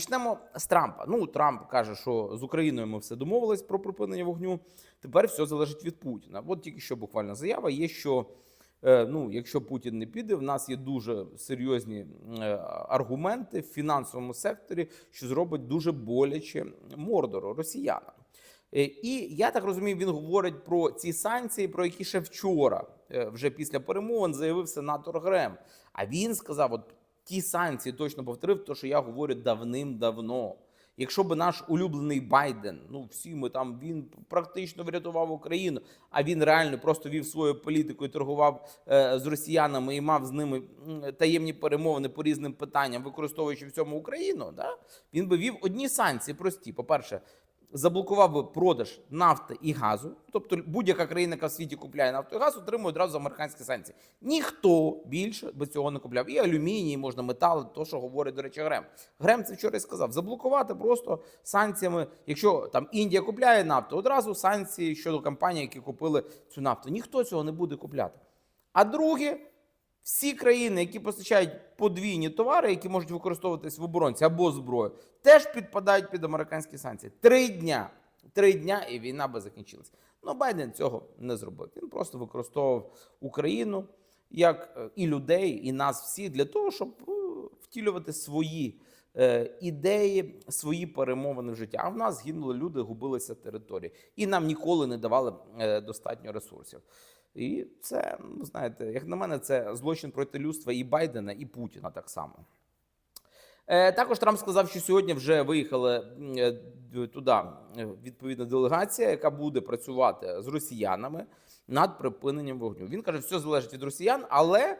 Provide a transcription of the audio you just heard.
Почнемо з Трампа. Ну, Трамп каже, що з Україною ми все домовились про припинення вогню. Тепер все залежить від Путіна. От тільки що буквально заява є, що е, ну, якщо Путін не піде, в нас є дуже серйозні е, аргументи в фінансовому секторі, що зробить дуже боляче мордору росіянам. Е, І я так розумію, він говорить про ці санкції, про які ще вчора, вже після перемовин, заявив сенатор Грем. А він сказав: от ті санкції точно повторив, то що я говорю давним-давно. Якщо би наш улюблений Байден, ну всі ми там він практично врятував Україну, а він реально просто вів свою політику і торгував е, з росіянами і мав з ними таємні перемовини по різним питанням, використовуючи в цьому Україну, да? він би вів одні санкції прості. По-перше, заблокував би продаж нафти і газу. Тобто будь-яка країна, яка в світі купляє нафту і газ, отримує одразу американські санкції. Ніхто більше би цього не купляв. І алюміній, можна метали, то що говорить, до речі, Грем. Грем це вчора і сказав: заблокувати просто санкціями. Якщо там Індія купляє нафту, одразу санкції щодо компаній, які купили цю нафту. Ніхто цього не буде купляти. А друге, всі країни, які постачають подвійні товари, які можуть використовуватись в оборонці або зброю, теж підпадають під американські санкції. Три дня. Три дня і війна би закінчилась. Ну, Байден цього не зробив. Він просто використовував Україну як е, і людей, і нас всі для того, щоб е, втілювати свої ідеї, свої перемовини в життя. А в нас гинули люди, губилися території, і нам ніколи не давали е, достатньо ресурсів. І це, ну, знаєте, як на мене, це злочин проти людства і Байдена, і Путіна так само. Е, Також Трамп сказав, що сьогодні вже виїхала е, туди е, відповідна делегація, яка буде працювати з росіянами над припиненням вогню. Він каже, що все залежить від росіян, але